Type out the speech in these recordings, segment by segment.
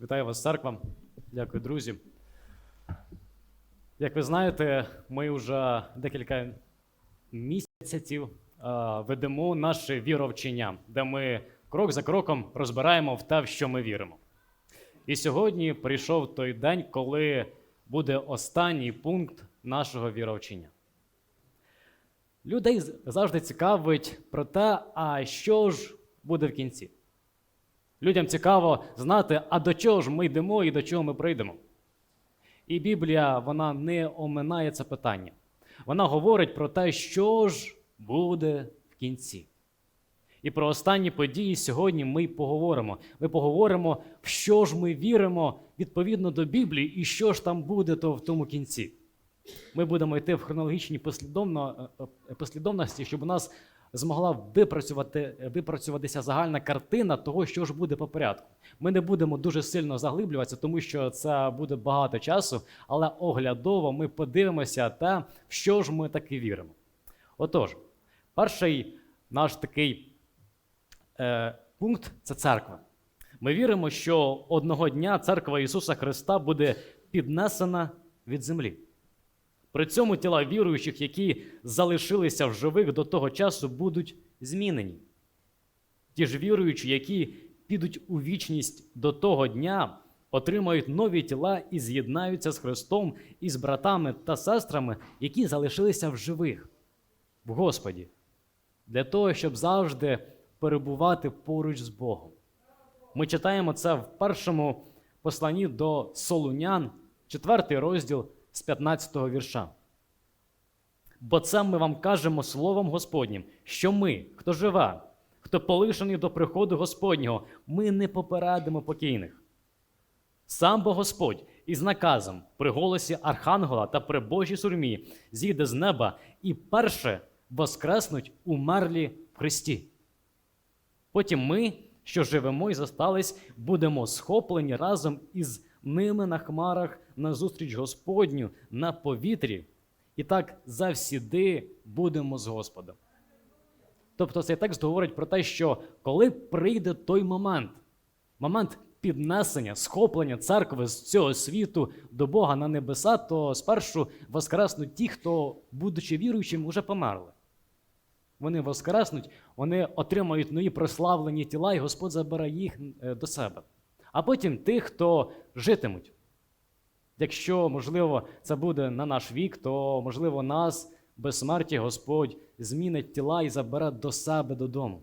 Вітаю вас, церква. Дякую, друзі. Як ви знаєте, ми вже декілька місяців е, ведемо наше віровчення, де ми крок за кроком розбираємо в те, в що ми віримо. І сьогодні прийшов той день, коли буде останній пункт нашого віровчення. Людей завжди цікавить про те, а що ж буде в кінці. Людям цікаво знати, а до чого ж ми йдемо і до чого ми прийдемо. І Біблія вона не оминає це питання. Вона говорить про те, що ж буде в кінці. І про останні події сьогодні ми поговоримо. Ми поговоримо, в що ж ми віримо відповідно до Біблії, і що ж там буде то в тому кінці. Ми будемо йти в хронологічній послідовно, е, е, послідовності, щоб у нас змогла випрацювати, випрацюватися загальна картина того, що ж буде по порядку. Ми не будемо дуже сильно заглиблюватися, тому що це буде багато часу, але оглядово ми подивимося те, в що ж ми таки віримо. Отож, перший наш такий е, пункт це церква. Ми віримо, що одного дня церква Ісуса Христа буде піднесена від землі. При цьому тіла віруючих, які залишилися в живих до того часу, будуть змінені. Ті ж віруючі, які підуть у вічність до того дня, отримають нові тіла і з'єднаються з Христом і з братами та сестрами, які залишилися в живих в Господі, для того, щоб завжди перебувати поруч з Богом. Ми читаємо це в першому посланні до Солунян, 4 розділ з 15 вірша. Бо це ми вам кажемо словом Господнім, що ми, хто живе, хто полишений до приходу Господнього, ми не попередимо покійних. Сам бо Господь із наказом при голосі Архангела та при Божій сурмі зійде з неба і перше воскреснуть умерлі в Христі. Потім ми, що живемо і зостались, будемо схоплені разом із ними на хмарах на зустріч Господню на повітрі, і так завсіди будемо з Господом. Тобто цей текст говорить про те, що коли прийде той момент, момент піднесення, схоплення церкви з цього світу до Бога на небеса, то спершу воскреснуть ті, хто, будучи віруючим, уже померли. Вони воскреснуть, вони отримають нові прославлені тіла, і Господь забере їх е, до себе. А потім тих, хто житимуть. Якщо, можливо, це буде на наш вік, то, можливо, нас без смерті Господь змінить тіла і забере до себе додому.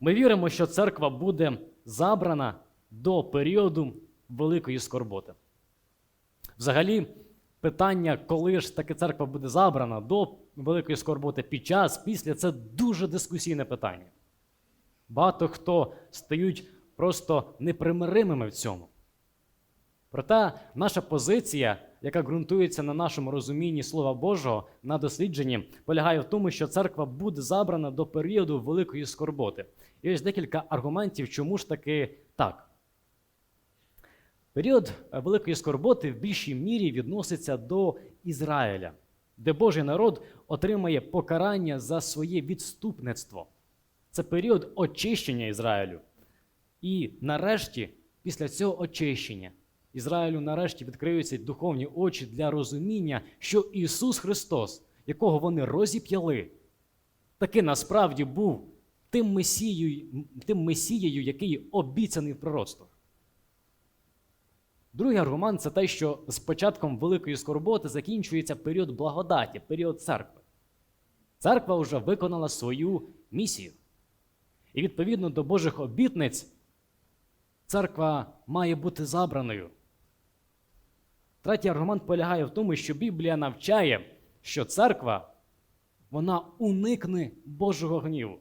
Ми віримо, що церква буде забрана до періоду великої скорботи. Взагалі, питання, коли ж таки церква буде забрана до великої скорботи під час, після це дуже дискусійне питання. Багато хто стають просто непримиримими в цьому. Проте наша позиція, яка ґрунтується на нашому розумінні Слова Божого на дослідженні, полягає в тому, що церква буде забрана до періоду великої скорботи. І ось декілька аргументів, чому ж таки так. Період великої скорботи в більшій мірі відноситься до Ізраїля, де Божий народ отримає покарання за своє відступництво. Це період очищення Ізраїлю. І нарешті, після цього очищення, Ізраїлю нарешті відкриються духовні очі для розуміння, що Ісус Христос, якого вони розіп'яли, таки насправді був тим месією, тим месією, який обіцяний в пророцтвах. Другий аргумент це те, що з початком великої скорботи закінчується період благодаті, період церкви. Церква вже виконала свою місію. І відповідно до Божих обітниць, церква має бути забраною. Третій аргумент полягає в тому, що Біблія навчає, що церква вона уникне Божого гніву.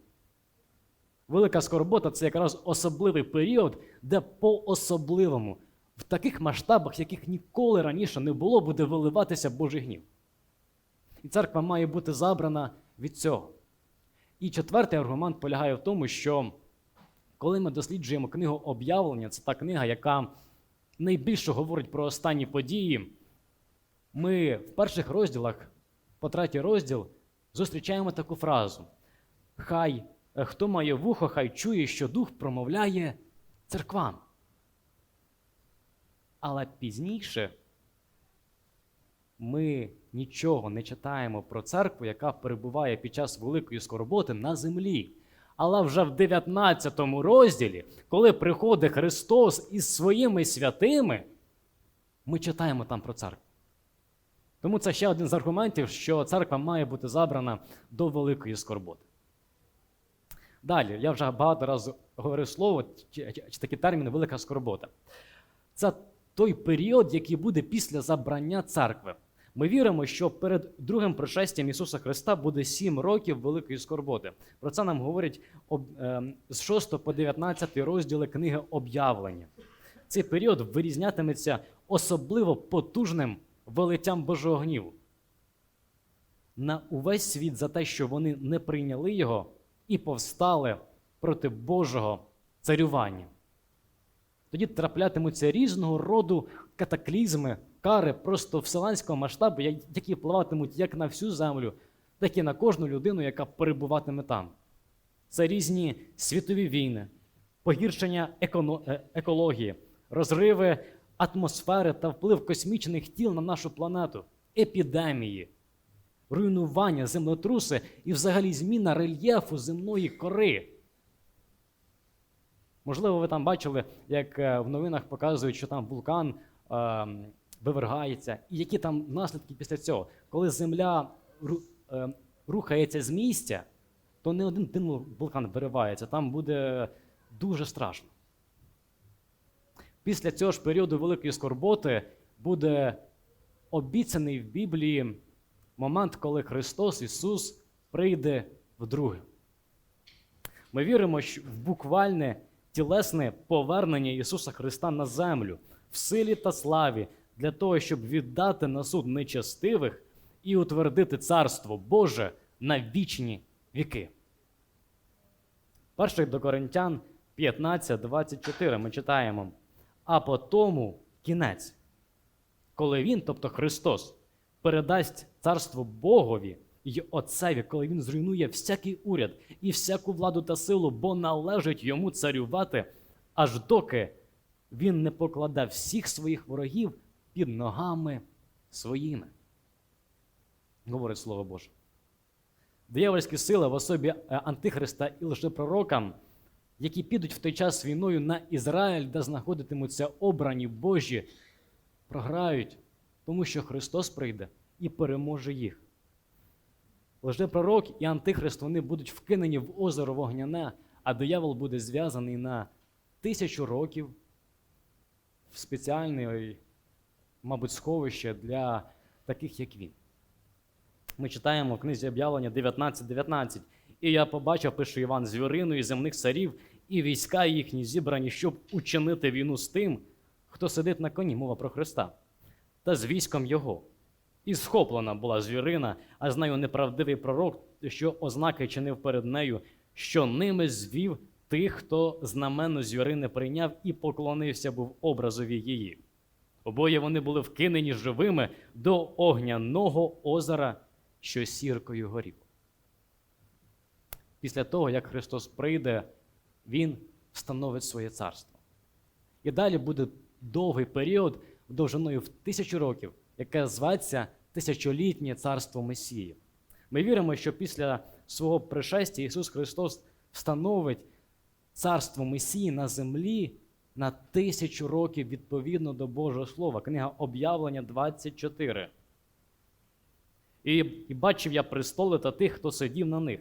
Велика скорбота це якраз особливий період, де по-особливому, в таких масштабах, яких ніколи раніше не було, буде виливатися Божий гнів. І церква має бути забрана від цього. І четвертий аргумент полягає в тому, що коли ми досліджуємо книгу об'явлення, це та книга, яка найбільше говорить про останні події, ми в перших розділах, по третій розділ, зустрічаємо таку фразу: Хай е, хто має вухо, хай чує, що дух промовляє церквам. Але пізніше ми нічого не читаємо про церкву, яка перебуває під час великої скорботи на землі. Але вже в 19 розділі, коли приходить Христос із своїми святими, ми читаємо там про церкву. Тому це ще один з аргументів, що церква має бути забрана до великої скорботи. Далі, я вже багато разів говорив слово чи, чи, чи такий термін велика скорбота. Це той період, який буде після забрання церкви. Ми віримо, що перед другим пришестям Ісуса Христа буде сім років великої скорботи. Про це нам говорять ем, з 6 по 19 розділи книги об'явлення. Цей період вирізнятиметься особливо потужним велиттям Божого гніву. На увесь світ за те, що вони не прийняли його і повстали проти Божого царювання. Тоді траплятимуться різного роду катаклізми, кари просто вселенського масштабу, які впливатимуть як на всю землю, так і на кожну людину, яка перебуватиме там. Це різні світові війни, погіршення е, екології, розриви атмосфери та вплив космічних тіл на нашу планету, епідемії, руйнування, землетруси і взагалі зміна рельєфу земної кори. Можливо, ви там бачили, як е, в новинах показують, що там вулкан е, вивергається, і які там наслідки після цього. Коли земля е, рухається з місця, то не один один вулкан виривається, там буде дуже страшно. Після цього ж періоду великої скорботи буде обіцяний в Біблії момент, коли Христос Ісус прийде вдруге. Ми віримо в буквальне тілесне повернення Ісуса Христа на землю в силі та славі для того, щоб віддати на суд нечестивих і утвердити Царство Боже на вічні віки. Перший до Коринтян 15, 24 ми читаємо. А по тому кінець, коли він, тобто Христос, передасть царство Богові й Отцеві, коли він зруйнує всякий уряд і всяку владу та силу, бо належить йому царювати, аж доки він не покладе всіх своїх ворогів під ногами своїми. Говорить Слово Боже. Диявольські сили в особі е, Антихриста і лжепророкам, які підуть в той час війною на Ізраїль, де знаходитимуться обрані Божі, програють, тому що Христос прийде і переможе їх. Лжепророк і Антихрист вони будуть вкинені в озеро вогняне, а диявол буде зв'язаний на тисячу років в спеціальне, мабуть, сховище для таких, як він. Ми читаємо в книзі об'явлення 19.19. І я побачив, пише Іван, звірину і земних царів, і війська їхні зібрані, щоб учинити війну з тим, хто сидить на коні, мова про Христа, та з військом Його. І схоплена була звірина, а з нею неправдивий пророк, що ознаки чинив перед нею, що ними звів тих, хто знаменно звірини прийняв і поклонився був образові її. Обоє вони були вкинені живими до огняного озера, що сіркою горів. Після того, як Христос прийде, Він встановить своє царство. І далі буде довгий період довжиною в тисячу років, яке зветься тисячолітнє царство Месії. Ми віримо, що після свого пришестя Ісус Христос встановить царство Месії на землі на тисячу років відповідно до Божого Слова. Книга Об'явлення 24. І, і бачив я престоли та тих, хто сидів на них.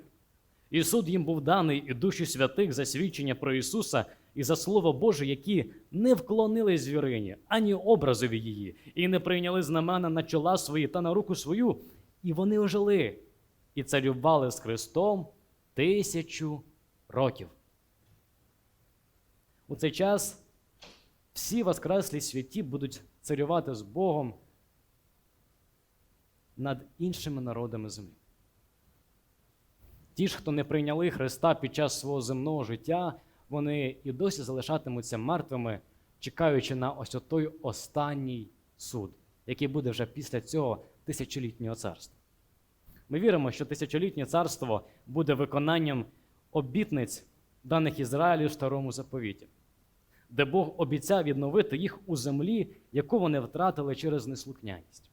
І суд їм був даний і душі святих за свідчення про Ісуса і за Слово Боже, які не вклонились звірині, ані образові її, і не прийняли знамена на чола свої та на руку свою, і вони ожили, і царювали з Христом тисячу років. У цей час всі воскреслі святі будуть царювати з Богом над іншими народами землі. Ті ж, хто не прийняли Христа під час свого земного життя, вони і досі залишатимуться мертвими, чекаючи на ось той останній суд, який буде вже після цього тисячолітнього царства. Ми віримо, що тисячолітнє царство буде виконанням обітниць, даних Ізраїлю в старому заповіті. Де Бог обіцяв відновити їх у землі, яку вони втратили через неслухняність.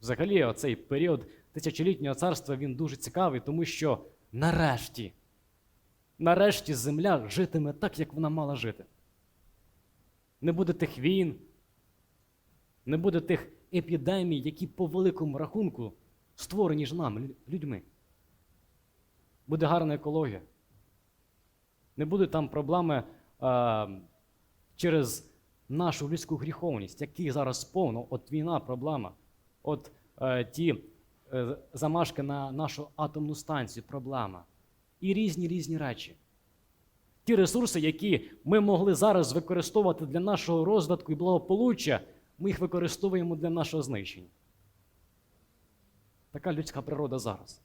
Взагалі, оцей період тисячолітнього царства він дуже цікавий, тому що нарешті, нарешті земля житиме так, як вона мала жити. Не буде тих війн, не буде тих епідемій, які по великому рахунку створені ж нами, лю- людьми. Буде гарна екологія. Не будуть там проблеми через нашу людську гріховність, яких зараз повно. От війна проблема. От е, ті е, замашки на нашу атомну станцію проблема. І різні різні речі. Ті ресурси, які ми могли зараз використовувати для нашого розвитку і благополуччя, ми їх використовуємо для нашого знищення. Така людська природа зараз.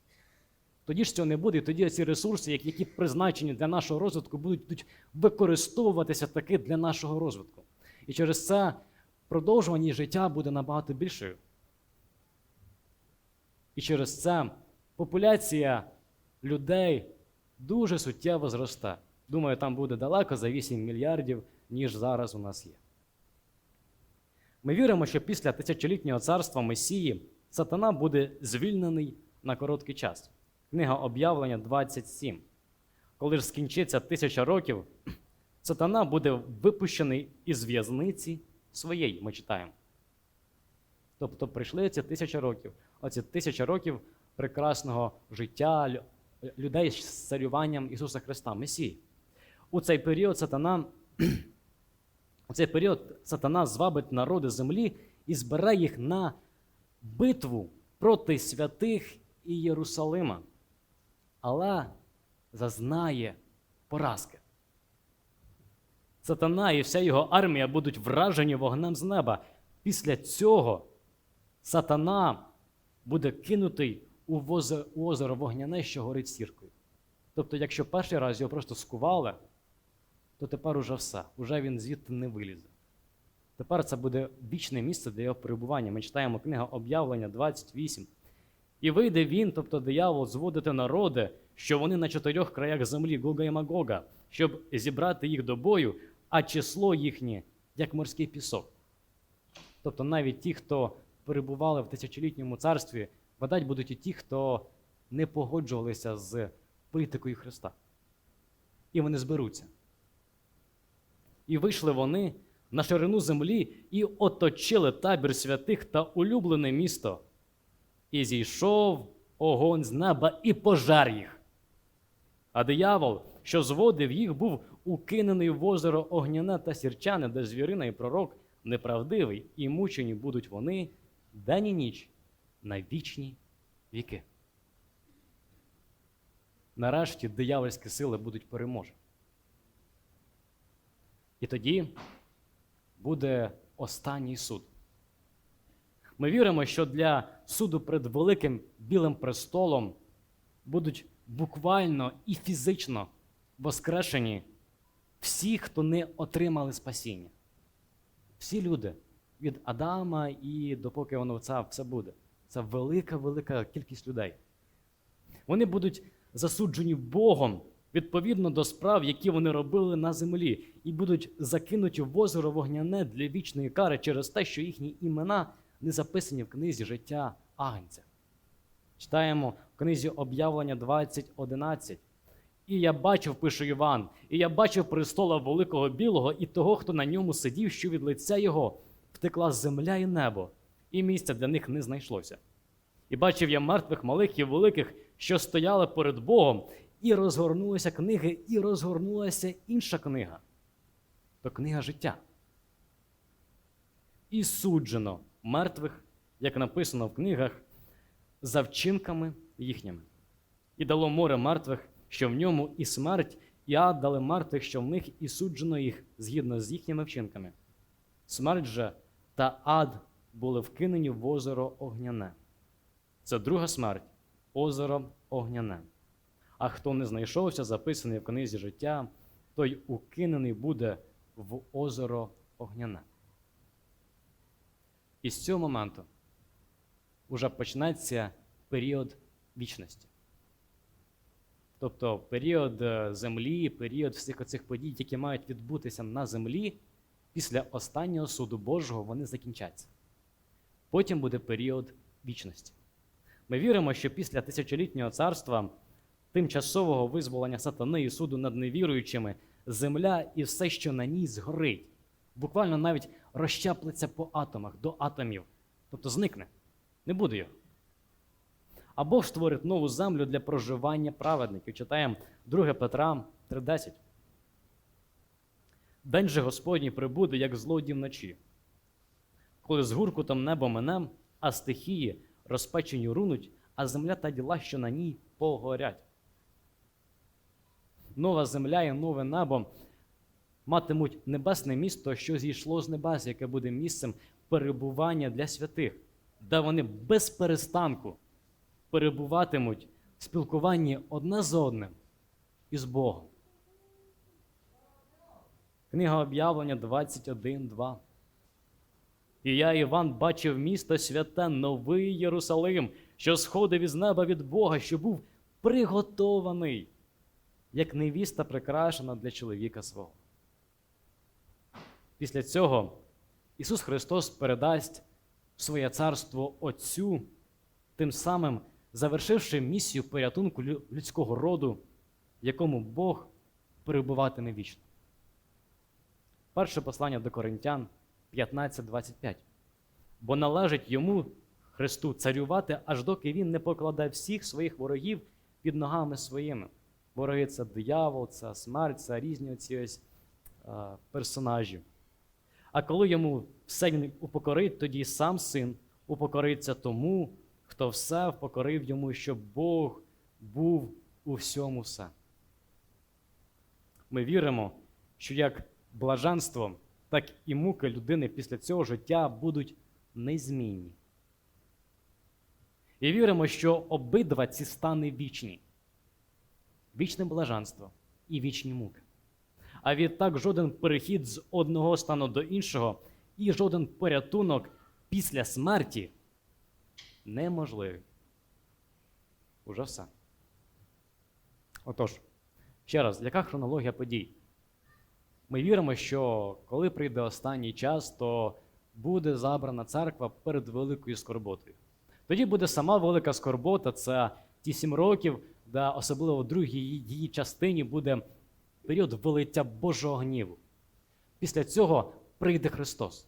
Тоді ж цього не буде, і тоді ці ресурси, які- призначені для нашого розвитку, будуть використовуватися таки для нашого розвитку. І через це продовжуваність життя буде набагато більшою. І через це популяція людей дуже суттєво зросте. Думаю, там буде далеко за 8 мільярдів, ніж зараз у нас є. Ми віримо, що після тисячолітнього царства Месії сатана буде звільнений на короткий час. Книга об'явлення 27. Коли ж скінчиться тисяча років, сатана буде випущений із в'язниці своєї, ми читаємо. Тобто прийшли ці тисяча років. Оці тисяча років прекрасного життя людей з царюванням Ісуса Христа, Месії. У цей період сатана, у цей період сатана звабить народи землі і збере їх на битву проти святих і Єрусалима, але зазнає поразки. Сатана і вся його армія будуть вражені вогнем з неба. Після цього сатана буде кинутий у озеро вогняне, що горить сіркою. Тобто, якщо перший раз його просто скували, то тепер уже все, уже він звідти не вилізе. Тепер це буде вічне місце для його перебування. Ми читаємо книга об'явлення 28. І вийде він, тобто диявол, зводити народи, що вони на чотирьох краях землі Гога і Магога, щоб зібрати їх до бою, а число їхнє, як морський пісок. Тобто навіть ті, хто перебували в тисячолітньому царстві, видать будуть і ті, хто не погоджувалися з політикою Христа. І вони зберуться. І вийшли вони на ширину землі і оточили табір святих та улюблене місто. І зійшов огонь з неба і пожар їх. А диявол, що зводив їх, був укинений в озеро огняне та сірчане, де звірина і пророк неправдивий, і мучені будуть вони день і ніч на вічні віки. Нарешті диявольські сили будуть переможені. І тоді буде останній суд. Ми віримо, що для суду перед великим білим престолом будуть буквально і фізично воскрешені всі, хто не отримали спасіння. Всі люди від Адама і допоки воно це все буде. Це велика, велика кількість людей. Вони будуть засуджені Богом відповідно до справ, які вони робили на землі, і будуть закинуті в озеро вогняне для вічної кари через те, що їхні імена не записані в книзі життя Агнця. Читаємо в книзі об'явлення 20.11. І я бачив, пише Іван, і я бачив престола великого білого і того, хто на ньому сидів, що від лиця його втекла земля і небо, і місця для них не знайшлося. І бачив я мертвих малих і великих, що стояли перед Богом, і розгорнулися книги, і розгорнулася інша книга то книга життя. І суджено мертвих, як написано в книгах, за вчинками їхніми. І дало море мертвих, що в ньому, і смерть, і ад дали мертвих, що в них, і суджено їх згідно з їхніми вчинками. Смерть же та ад були вкинені в озеро огняне. Це друга смерть озеро огняне. А хто не знайшовся, записаний в книзі життя, той укинений буде в озеро огняне. І з цього моменту вже почнеться період вічності. Тобто період е, землі, період всіх оцих подій, які мають відбутися на землі, після останнього суду Божого вони закінчаться. Потім буде період вічності. Ми віримо, що після тисячолітнього царства, тимчасового визволення сатани і суду над невіруючими, земля і все, що на ній згорить, буквально навіть розщаплеться по атомах до атомів, тобто зникне, не буде його. А Бог створить нову землю для проживання праведників. Читаємо 2 Петра 3:10. День же Господній прибуде, як злодій вночі, коли з гуркутом небо мине, а стихії розпечені рунуть, а земля та діла, що на ній погорять. Нова земля і нове небо матимуть небесне місто, що зійшло з небес, яке буде місцем перебування для святих, де вони без перестанку перебуватимуть в спілкуванні одне з одним і з Богом. Книга об'явлення 21.2. І я, Іван, бачив місто святе, новий Єрусалим, що сходив із неба від Бога, що був приготований, як невіста прикрашена для чоловіка свого. Після цього Ісус Христос передасть своє царство Отцю, тим самим завершивши місію порятунку людського роду, в якому Бог перебуватиме вічно. Перше послання до Коринтян 15.25. Бо належить йому, Христу, царювати, аж доки він не покладе всіх своїх ворогів під ногами своїми. Вороги це диявол, це смерть, це різні оці ось персонажі. А коли йому все він упокорить, тоді сам син упокориться тому, хто все впокорив йому, щоб Бог був у всьому все. Ми віримо, що як блаженство, так і муки людини після цього життя будуть незмінні. І віримо, що обидва ці стани вічні. Вічне блаженство і вічні муки. А відтак жоден перехід з одного стану до іншого і жоден порятунок після смерті неможливий. Уже все. Отож, ще раз, яка хронологія подій? Ми віримо, що коли прийде останній час, то буде забрана церква перед великою скорботою. Тоді буде сама велика скорбота, це ті сім років, де особливо в другій її- частині буде період вилиття Божого гніву. Після цього прийде Христос.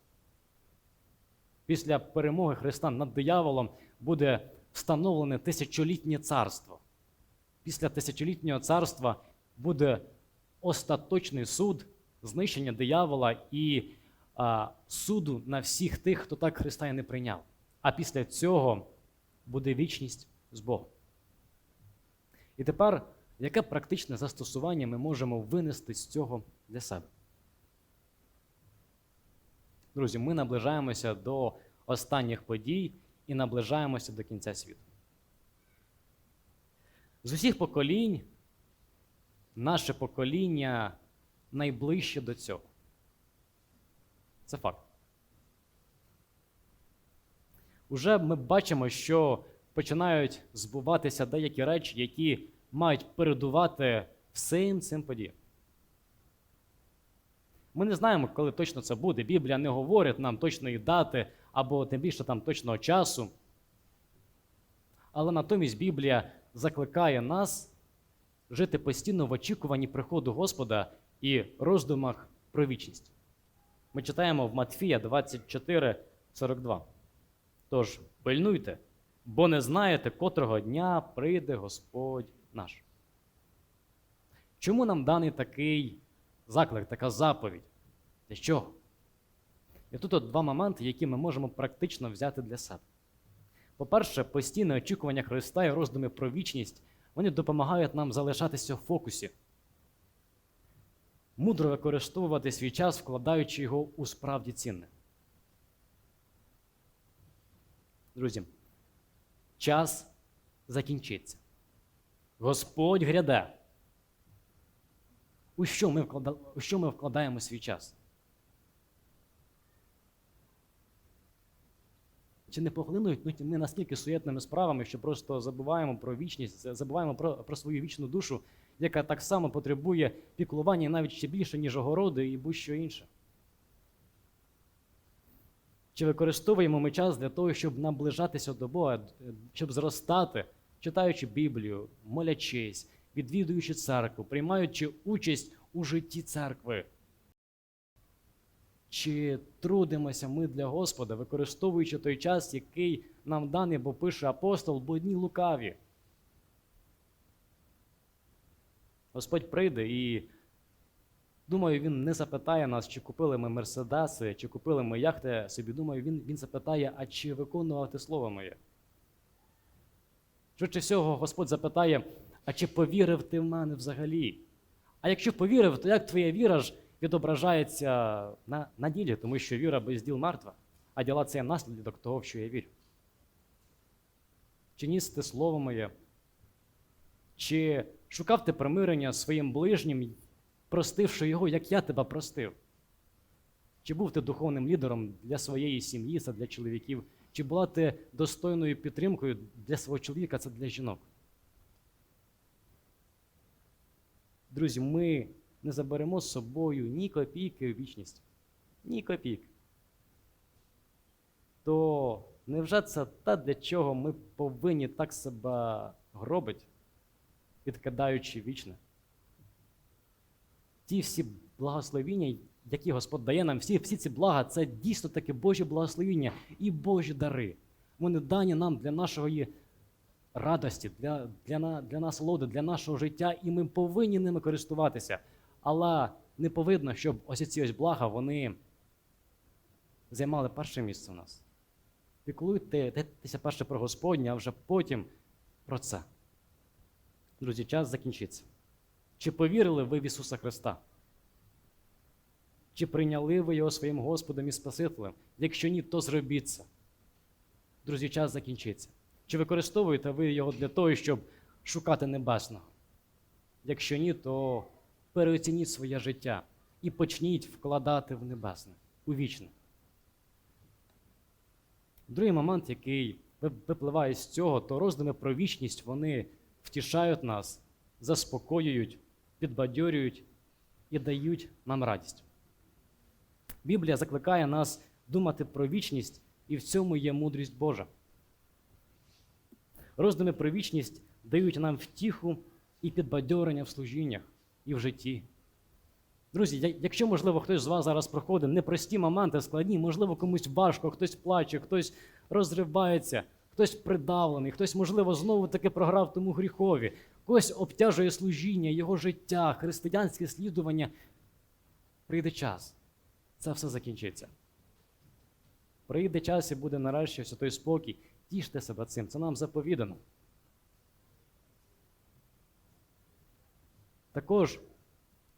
Після перемоги Христа над дияволом буде встановлене тисячолітнє царство. Після тисячолітнього царства буде остаточний суд, знищення диявола і а, суду на всіх тих, хто так Христа і не прийняв. А після цього буде вічність з Богом. І тепер, яке практичне застосування ми можемо винести з цього для себе? Друзі, ми наближаємося до останніх подій і наближаємося до кінця світу. З усіх поколінь наше покоління найближче до цього. Це факт. Уже ми бачимо, що починають збуватися деякі речі, які мають передувати всім цим подіям. Ми не знаємо, коли точно це буде. Біблія не говорить нам точної дати або тим більше там точного часу. Але натомість Біблія закликає нас жити постійно в очікуванні приходу Господа і роздумах про вічність. Ми читаємо в Матфія 24, 42. Тож, пильнуйте, бо не знаєте, котрого дня прийде Господь наш. Чому нам даний такий заклик, така заповідь? Для чого? І тут от два моменти, які ми можемо практично взяти для себе. По-перше, постійне очікування Христа і роздуми про вічність вони допомагають нам залишатися в фокусі, мудро використовувати свій час, вкладаючи його у справді цінне. Друзі, час закінчиться. Господь гряде. У що ми, вклада... у що ми вкладаємо свій час? Чи не поглинують ну, ми настільки суєтними справами, що просто забуваємо про вічність, забуваємо про, про свою вічну душу, яка так само потребує піклування навіть ще більше, ніж огороди і будь-що інше. Чи використовуємо ми час для того, щоб наближатися до Бога, щоб зростати, читаючи Біблію, молячись, відвідуючи церкву, приймаючи участь у житті церкви? Чи трудимося ми для Господа, використовуючи той час, який нам даний, бо пише апостол, бо дні лукаві? Господь прийде і, думаю, Він не запитає нас, чи купили ми мерседеси, чи купили ми яхти собі. Думаю, Він, він запитає, а чи виконував ти слово моє? Швидше всього, Господь запитає, а чи повірив ти в мене взагалі? А якщо повірив, то як твоя віра ж відображається на, на ділі, тому що віра без діл мертва, а діла це є наслідок того, в що я вірю. Чи ніс ти слово моє? Чи шукав ти примирення своїм ближнім, простивши його, як я тебе простив? Чи був ти духовним лідером для своєї сім'ї, це для чоловіків? Чи була ти достойною підтримкою для свого чоловіка, це для жінок? Друзі, ми не заберемо з собою ні копійки в вічність. Ні копійки. То невже це те, для чого ми повинні так себе гробити, відкидаючи вічне? Ті всі благословіння, які Господь дає нам, всі, всі ці блага, це дійсно таке Божі благословіння і Божі дари. Вони дані нам для нашої радості, для, для, для насолоди, для нашого життя, і ми повинні ними користуватися. Але не повинно, щоб ось ці ось блага вони займали перше місце у нас. Піклуйтеся перше про Господнє, а вже потім про це. Друзі, час закінчиться. Чи повірили ви в Ісуса Христа? Чи прийняли ви Його своїм Господом і Спасителем? Якщо ні, то зробіть це. Друзі, час закінчиться. Чи використовуєте ви його для того, щоб шукати небесного? Якщо ні, то переоцініть своє життя і почніть вкладати в небесне, у вічне. Другий момент, який випливає з цього, то роздуми про вічність вони втішають нас, заспокоюють, підбадьорюють і дають нам радість. Біблія закликає нас думати про вічність, і в цьому є мудрість Божа. Роздуми про вічність дають нам втіху і підбадьорення в служіннях і в житті. Друзі, якщо, можливо, хтось з вас зараз проходить непрості моменти, складні, можливо, комусь важко, хтось плаче, хтось розривається, хтось придавлений, хтось, можливо, знову таки програв тому гріхові, когось обтяжує служіння, його життя, християнське слідування. Прийде час. Це все закінчиться. Прийде час і буде нарешті ось той спокій. Тіште себе цим, це нам заповідано. Також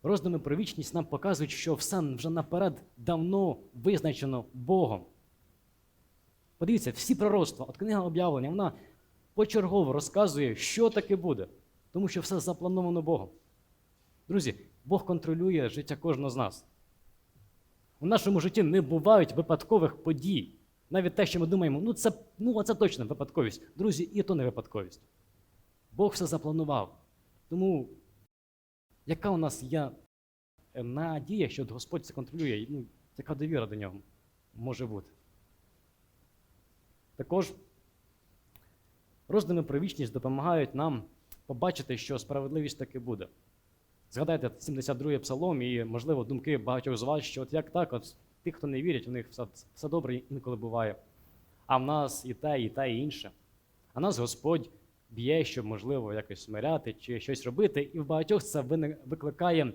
роздуми про вічність нам показують, що все вже наперед давно визначено Богом. Подивіться, всі пророцтва, от книга об'явлення, вона почергово розказує, що таке буде, тому що все заплановано Богом. Друзі, Бог контролює життя кожного з нас. У нашому житті не бувають випадкових подій. Навіть те, що ми думаємо, ну це, ну, це точно випадковість. Друзі, і то не випадковість. Бог все запланував. Тому яка у нас є е, надія, що Господь це контролює? Ну, яка довіра до нього може бути? Також роздуми про вічність допомагають нам побачити, що справедливість таки буде. Згадайте 72-й псалом і, можливо, думки багатьох з вас, що от як так, от тих, хто не вірять, у них все, все добре інколи буває. А в нас і те, і те, і інше. А нас Господь б'є, щоб, можливо, якось смиряти чи щось робити, і в багатьох це викликає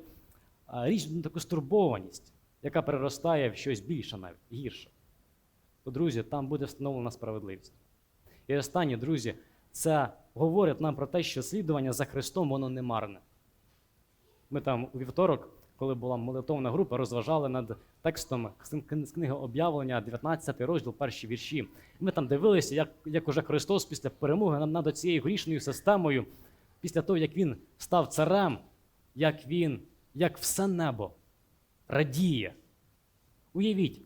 а, різну таку стурбованість, яка переростає в щось більше навіть гірше. То, друзі, там буде встановлена справедливість. І останнє, друзі, це говорить нам про те, що слідування за Христом воно не марне. Ми там у вівторок, коли була молитовна група, розважали над текстом з книги об'явлення, 19 розділ, перші вірші. Ми там дивилися, як, як уже Христос після перемоги над- цією грішною системою, після того, як він став царем, як він, як все небо радіє. Уявіть,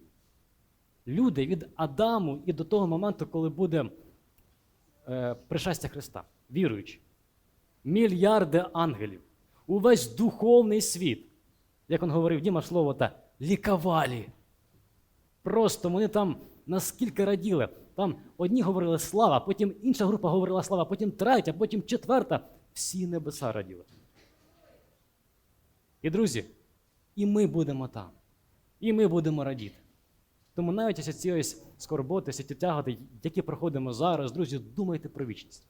люди від Адаму і до того моменту, коли буде е, пришестя Христа, віруючи, мільярди ангелів, увесь духовний світ, як він говорив Діма слово, та лікавалі. Просто вони там наскільки раділи. Там одні говорили слава, потім інша група говорила слава, потім третя, потім четверта. Всі небеса раділи. І друзі, і ми будемо там, і ми будемо радіти. Тому навіть ось ці ось скорботи, всі ті тяготи, які проходимо зараз, друзі, думайте про вічність.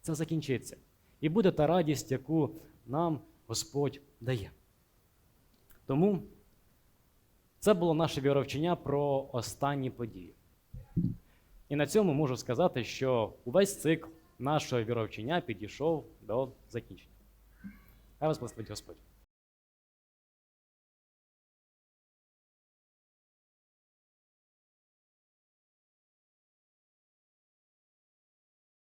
Це закінчиться. І буде та радість, яку нам Господь дає. Тому це було наше віровчення про останні події. І на цьому можу сказати, що увесь цикл нашого віровчення підійшов до закінчення. Хай вас благословить Господь.